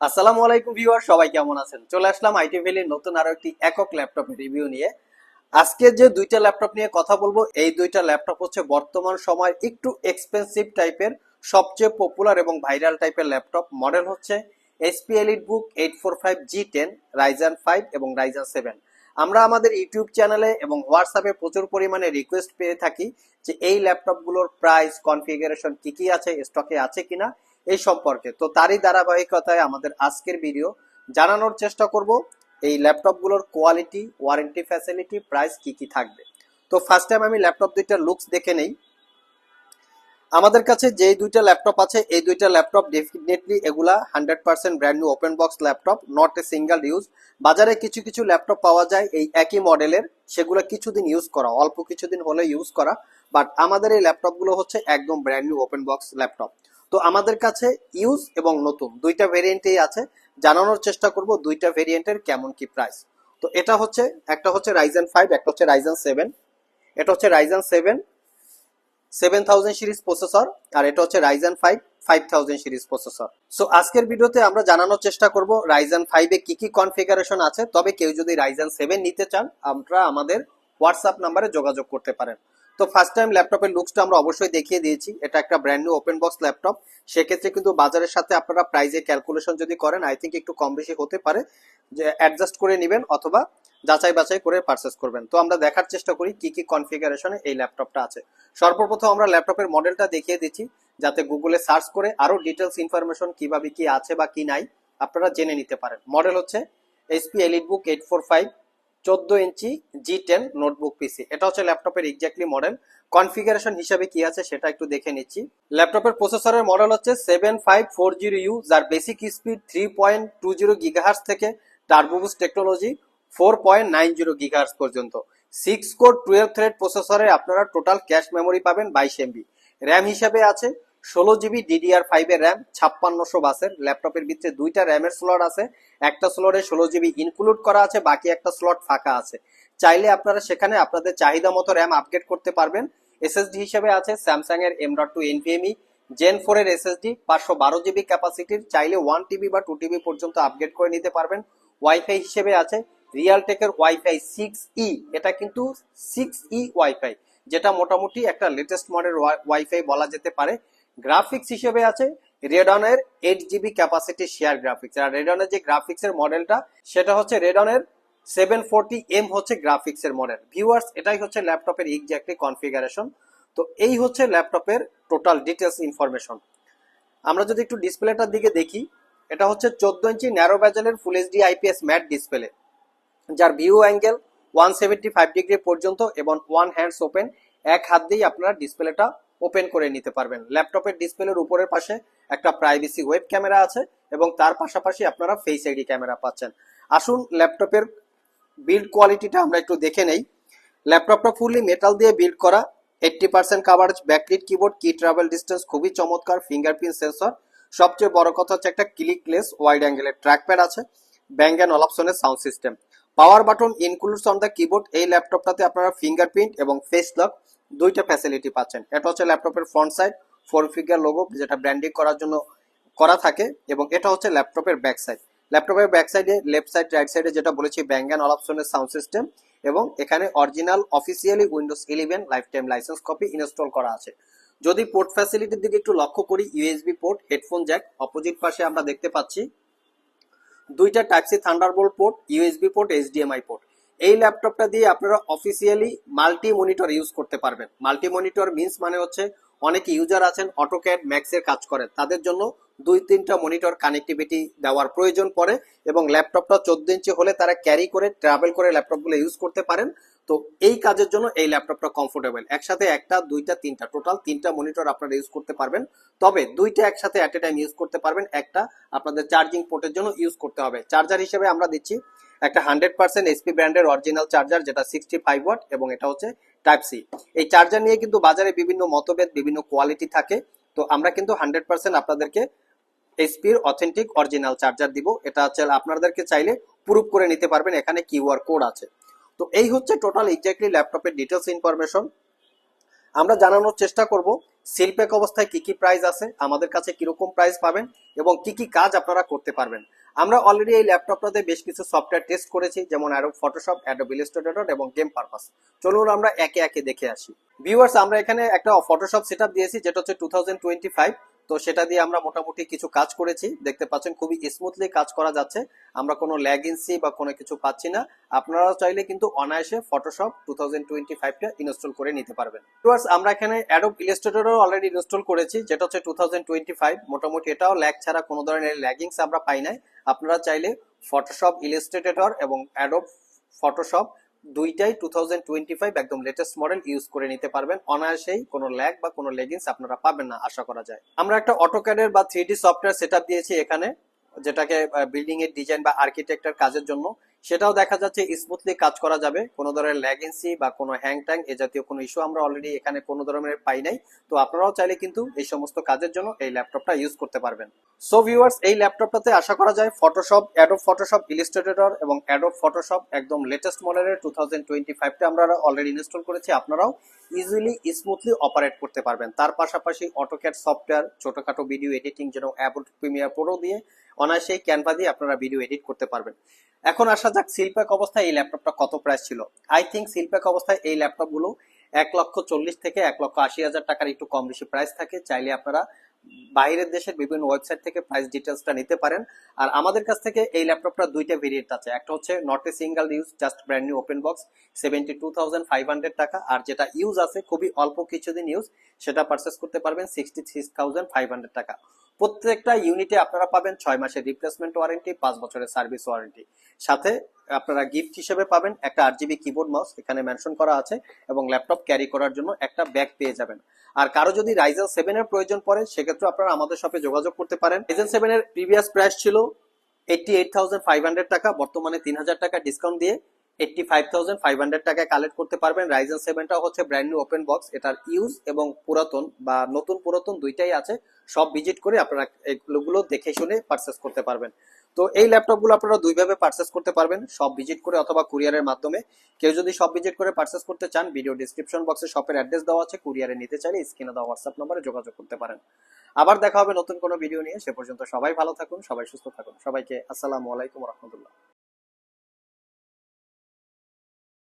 আসসালামু আলাইকুম ভিউয়ার, সবাই কেমন আছেন? চলে আসলাম আইটি ভ্যালির নতুন আরও একটি একক ল্যাপটপের রিভিউ নিয়ে। আজকে যে দুইটা ল্যাপটপ নিয়ে কথা বলব, এই দুইটা ল্যাপটপ হচ্ছে বর্তমান সময় একটু এক্সপেন্সিভ টাইপের সবচেয়ে পপুলার এবং ভাইরাল টাইপের ল্যাপটপ। মডেল হচ্ছে SP elite book eight four five G ten Ryzen five এবং রাইজান সেভেন আমরা আমাদের ইউটিউব চ্যানেলে এবং হোয়াটসঅ্যাপে প্রচুর পরিমাণে রিকোয়েস্ট পেয়ে থাকি যে এই ল্যাপটপগুলোর প্রাইস কনফিগারেশন কি কি আছে স্টকে আছে কিনা। এই সম্পর্কে। তো তারই ধারাবাহিকতায় আমাদের আজকের ভিডিও জানানোর চেষ্টা করব, এই ল্যাপটপগুলোর কোয়ালিটি ওয়ারেন্টি ফ্যাসিলিটি প্রাইস কি কি থাকবে। তো ফার্স্ট টাইম আমি ল্যাপটপ দুইটা লুকস দেখে নেই। আমাদের কাছে যেই দুইটা ল্যাপটপ আছে, এই দুইটা ল্যাপটপ ডেফিনেটলি এগুলা hundred percent brand new open box laptop not a single use বাজারে কিছু কিছু ল্যাপটপ পাওয়া যায় এই একই মডেলের, সেগুলো কিছুদিন ইউজ করা, অল্প কিছুদিন হলে ইউজ করা। বাট আমাদের এই ল্যাপটপগুলো হচ্ছে একদম brand new open box laptop. তো আমাদের কাছে ইউজ এবং নতুন দুইটা ভেরিয়েন্টেই আছে। জানানোর চেষ্টা করব দুইটা ভেরিয়েন্টের কেমন কি প্রাইস তো এটা হচ্ছে, একটা হচ্ছে রাইজেন ফাইভ একটা হচ্ছে রাইজেন সেভেন এটা হচ্ছে Ryzen seven seven thousand series processor আর এটা হচ্ছে Ryzen five five thousand series processor so আজকের ভিডিওতে আমরা জানানোর চেষ্টা করব রাইজেন ফাইভে কি কি কনফিগারেশন আছে। তবে কেউ যদি রাইজেন সেভেন নিতে চান, আমরা আমাদের হোয়াটসঅ্যাপ নাম্বারে যোগাযোগ করতে পারেন। তো ফার্স্ট টাইম ল্যাপটপের লুকসটা আমরা অবশ্যই দেখিয়ে দিয়েছি। এটা একটা brand new open box laptop সেক্ষেত্রে কিন্তু বাজারের সাথে আপনারা প্রাইজে ক্যালকুলেশন যদি করেন আই থিঙ্ক একটু কম বেশি হতে পারে। যে অ্যাডজাস্ট করে নেবেন অথবা যাচাই বাছাই করে পারচেস করবেন। তো আমরা দেখার চেষ্টা করি কি কি কনফিগারেশনে এই ল্যাপটপটা আছে। সর্বপ্রথম আমরা ল্যাপটপের মডেলটা দেখিয়ে দিচ্ছি, যাতে গুগলে সার্চ করে আরও ডিটেলস ইনফরমেশন কীভাবে কি আছে বা কি নাই আপনারা জেনে নিতে পারেন। মডেল হচ্ছে HP EliteBook eight four five চোদ্দ ইঞ্চি জি টেন নোটবুক পিসি এটা হচ্ছে ল্যাপটপের এক্স্যাক্টলি মডেল কনফিগারেশন হিসাবে কি আছে সেটা একটু দেখে নিচ্ছি। ল্যাপটপের প্রসেসরের মডেল হচ্ছে seven five four zero U যার basic speed three point two zero gigahertz থেকে turbo boost technology four point nine zero gigahertz পর্যন্ত। সিক্স কোর টুয়েলভ থ্রেড প্রসেসরে আপনারা টোটাল ক্যাশ মেমোরি পাবেন বাইশ এমবি র্যাম হিসাবে আছে ষোলো জিবি ডিডিআর ফাইভ এর র্যাম ছাপ্পান্নশো বাসের ল্যাপটপের ভিতরে দুইটা র্যামের স্লট আছে। একটা স্লটে ষোলো জিবি ইনক্লুড করা আছে, বাকি একটা স্লট ফাঁকা আছে। চাইলে আপনারা সেখানে আপনাদের চাহিদা মতো র্যাম আপগ্রেড করতে পারবেন। এসএসডি হিসেবে আছে স্যামসাং এর M dot two NVMe gen four এর এসএসডি পাঁচশো বারো জিবি ক্যাপাসিটির চাইলে ওয়ান টিবি বা টু টিবি পর্যন্ত আপগ্রেড করে নিতে পারবেন। ওয়াইফাই হিসেবে আছে রিয়ালটেকের ওয়াইফাই সিক্স ই এটা কিন্তু সিক্স ই ওয়াইফাই যেটা মোটামুটি একটা লেটেস্ট মডেল ওয়াইফাই বলা যেতে পারে। গ্রাফিক্স হিসেবে আছে রেডনের eight GB capacity share graphics আর রেডনের যে গ্রাফিক্স এর মডেলটা সেটা হচ্ছে রেডনের সেভেন ফোরটি এম হচ্ছে গ্রাফিক্স এর মডেল ভিউয়ার্স এটাই হচ্ছে ল্যাপটপের এক্স্যাক্টলি কনফিগারেশন তো এই হচ্ছে ল্যাপটপের টোটাল ডিটেলস ইনফরমেশন আমরা যদি একটু ডিসপ্লেটার দিকে দেখি, এটা হচ্ছে চোদ্দ ইঞ্চি narrow ব্যাজেলের full HD IPS matte display যার view angle one seventy five degree পর্যন্ত এবং ওয়ান হ্যান্ডস ওপেন এক হাত দিয়েই আপনারা ডিসপ্লেটা ওপেন করে নিতে পারবেন। ল্যাপটপের ডিসপ্লের উপরের পাশে একটা প্রাইভেসি ওয়েব ক্যামেরা আছে এবং তার পাশাপাশি আপনারা ফেস আইডি ক্যামেরা পাচ্ছেন। আসুন, ল্যাপটপের বিল্ড কোয়ালিটিটা আমরা একটু দেখে নেই। ল্যাপটপটা ফুললি মেটাল দিয়ে বিল্ড করা, eighty percent coverage backlit keyboard key travel distance খুবই চমৎকার ফিঙ্গারপ্রিন্ট সেন্সর সবচেয়ে বড় কথা হচ্ছে একটা ক্লিকলেস ওয়াইড অ্যাঙ্গেলের ট্র্যাকপ্যাড আছে Bang and অলাপসনের sound system power button includes on the keyboard এই ল্যাপটপটাতে আপনারা ফিঙ্গারপ্রিন্ট এবং ফেস লক দুইটা ফ্যাসিলিটি পাচ্ছেন। এটা হচ্ছে ল্যাপটপের front side four figure logo যেটা ব্র্যান্ডিং করার জন্য করা থাকে, এবং এটা হচ্ছে ল্যাপটপের ব্যাক সাইড ল্যাপটপের ব্যাক সাইডে লেফট সাইড রাইট সাইডে যেটা বলেছি ব্যাঙ্গ অ্যান্ড অলাপসনের সাউন্ড সিস্টেম এবং এখানে original officially Windows eleven lifetime licence copy install করা আছে। যদি পোর্ট ফ্যাসিলিটির দিকে একটু লক্ষ্য করি USB port headphone jack opposite পাশে আমরা দেখতে পাচ্ছি, দুইটা type C Thunderbolt port USB port HDMI port এই ল্যাপটপটা দিয়ে আপনারা অফিসিয়ালি মাল্টি মনিটর ইউজ করতে পারবেন। মাল্টি মনিটর মিন্স মানে হচ্ছে অনেকে ইউজার আছেন অটোক্যাড ম্যাক্সের কাজ করেন। তাদের জন্য দুই তিনটা মনিটর কানেক্টিভিটি দেওয়ার প্রয়োজন পড়ে এবং ল্যাপটপটা চোদ্দ ইঞ্চি হলে তারা ক্যারি করে ট্রাভেল করে ল্যাপটপগুলো ইউজ করতে পারেন। তো এই কাজের জন্য এই ল্যাপটপটা কমফোর্টেবল একসাথে একটা, দুইটা, তিনটা টোটাল তিনটা মনিটর আপনারা ইউজ করতে পারবেন। তবে দুইটা একসাথে অ্যাট এ টাইম ইউজ করতে পারবেন। একটা আপনাদের চার্জিং পোর্টের জন্য ইউজ করতে হবে। চার্জার হিসেবে আমরা দিচ্ছি একটা হান্ড্রেড পার্সেন্ট এসপি ব্র্যান্ডের অরিজিনাল চার্জার, যেটা সিক্সটি ফাইভ ওয়াট এবং এটা হচ্ছে টাইপ সি এই চার্জার নিয়ে কিন্তু বাজারে বিভিন্ন মতভেদ, বিভিন্ন কোয়ালিটি থাকে। তো আমরা কিন্তু হান্ড্রেড পার্সেন্ট আপনাদেরকে এসপির অথেন্টিক অরিজিনাল চার্জার দিব। এটা হচ্ছে আপনাদেরকে চাইলে প্রুভ করে নিতে পারবেন, এখানে কিউআর কোড আছে। তো এই হচ্ছে টোটাল এক্স্যাক্টলি ল্যাপটপের ডিটেলস ইনফরমেশন আমরা জানানোর চেষ্টা করব সিল প্যাক অবস্থায় কি কি প্রাইস আছে, আমাদের কাছে কীরকম প্রাইস পাবেন এবং কি কি কাজ আপনারা করতে পারবেন। আমরা অলরেডি এই ল্যাপটপটাতে বেশ কিছু সফটওয়্যার টেস্ট করেছি, যেমন অ্যাডোব ফটোশপ অ্যাডোব ইলাস্ট্রেটর এবং গেম পারপাস চলুন আমরা একে একে দেখে আসি। ভিউয়ার্স আমরা এখানে একটা ফটোশপ সেটআপ দিয়েছি, যেটা হচ্ছে টু তো সেটা দিয়ে আমরা মোটামুটি কিছু কাজ করেছি। দেখতে পাচ্ছেন খুবই স্মুথলি কাজ করা যাচ্ছে। আমরা কোনো ল্যাগিনসি বা কোনো কিছু পাচ্ছি না। আপনারা চাইলে কিন্তু অনায়াসে Photoshop two thousand twenty install করে নিতে পারবেন। ভিউয়ার্স আমরা এখানে অ্যাডোব ইলাস্ট্রেটরও অলরেডি ইনস্টল করেছি, যেটা হচ্ছে টু মোটামুটি এটাও ল্যাগ ছাড়া কোনো ধরনের ল্যাগিংস আমরা পাই নাই। আপনারা চাইলে ফটোশপ ইলিস্ট্রেটেটর এবং অ্যাডোব ফটোশপ দুইটাই টু থাউজেন্ড টোয়েন্টি ফাইভ একদম লেটেস্ট মডেল ইউজ করে নিতে পারবেন। অনায়াসেই কোনো ল্যাগ বা কোনো লেগিংস আপনারা পাবেন না, আশা করা যায়। আমরা একটা অটোক্যাডের বা থ্রি সফটওয়্যার সেট দিয়েছি এখানে, যেটাকে বিল্ডিং এর ডিজাইন বা আর্কিটেকচার কাজের জন্য। সেটাও দেখা যাচ্ছে স্মুথলি কাজ করা যাবে। কোনো ধরনের ল্যাগেন্সি বা কোনো হ্যাং ট্যাং এ জাতীয় কোনো ইস্যু আমরা অলরেডি এখানে কোনো ধরনের পাই নাই। তো আপনারাও চাইলে কিন্তু এই সমস্ত কাজের জন্য এই ল্যাপটপটা ইউজ করতে পারবেন। সো ভিউয়ার্স এই ল্যাপটপটাতে আশা করা যায় ফটোশপ অ্যাডোব ফটোশপ ইলিস্ট্রেটর এবং অ্যাডোব ফটোশপ একদম লেটেস্ট মডেলের টু থাউজেন্ড টোয়েন্টি ফাইভটা আমরা অলরেডি ইনস্টল করেছি। আপনারাও ইজিলি স্মুথলি অপারেট করতে পারবেন। তার পাশাপাশি অটোক্যাট সফটওয়্যার ছোটখাটো ভিডিও এডিটিং যেরকম অ্যাপল প্রিমিয়ার প্রো দিয়ে অনায়াসেই ক্যানভা দিয়ে আপনারা ভিডিও এডিট করতে পারবেন। এখন আসা যাক সিলপ্যাক অবস্থায় এই ল্যাপটপটা কত প্রাইস ছিল। আই থিঙ্ক সিলপ্যাক অবস্থায় এই ল্যাপটপগুলো এক লক্ষ চল্লিশ থেকে এক লক্ষ আশি হাজার টাকার একটু কম বেশি প্রাইস থাকে। চাইলে আপনারা বাইরের দেশের বিভিন্ন ওয়েবসাইট থেকে প্রাইস ডিটেলসটা নিতে পারেন। আর আমাদের কাছ থেকে এই ল্যাপটপটা দুইটা ভেরিয়েন্ট আছে। একটা হচ্ছে not a single use just brand new open box seventy two thousand five hundred টাকা। আর যেটা ইউজ আছে, খুবই অল্প কিছুদিন ইউজ সেটা পারচেস করতে পারবেন sixty six thousand five hundred টাকা। প্রত্যেকটা ইউনিটে আপনারা পাবেন ছয় মাসের রিপ্লেসমেন্ট ওয়ারেন্টি পাঁচ বছরের সার্ভিস ওয়ারেন্টি সাথে আপনারা গিফট হিসেবে পাবেন একটা আট জিবি কিবোর্ড মাউস এখানে মেনশন করা আছে, এবং ল্যাপটপ ক্যারি করার জন্য একটা ব্যাগ পেয়ে যাবেন। আর কারও যদি রাইজেন সেভেন এর প্রয়োজন পড়ে, সেক্ষেত্রে আপনারা আমাদের শপে যোগাযোগ করতে পারেন। রাইজেন সেভেন এর প্রিভিয়াস প্রাইস ছিল eighty eight thousand five hundred টাকা, বর্তমানে তিন হাজার টাকা ডিসকাউন্ট দিয়ে eighty five thousand five hundred টাকায় কালেক্ট করতে পারবেন। হচ্ছে ব্র্যান্ড নিউ ওপেন বক্স এটার ইউজ এবং পুরাতন বা নতুন পুরাতন দুইটাই আছে। সব ভিজিট করে আপনারা এগুলো দেখে শুনে করতে পারবেন। তো এই ল্যাপটপগুলো আপনারা করতে পারবেন। সব ভিজিট করে অথবা কুরিয়ারের মাধ্যমে। কেউ যদি সব ভিজিট করে করতে চান ভিডিও ডিসক্রিপশন বক্সে শপের অ্যাড্রেস দেওয়া আছে। কুরিয়ারে নিতে চাইলে স্ক্রিনে দেওয়া হোয়াটসঅ্যাপ নম্বরে যোগাযোগ করতে পারেন। আবার দেখা হবে নতুন কোনো ভিডিও নিয়ে। সে পর্যন্ত সবাই ভালো থাকুন, সবাই সুস্থ থাকুন। সবাইকে আসসালামু আলাইকুম রহমতুল্লাহ।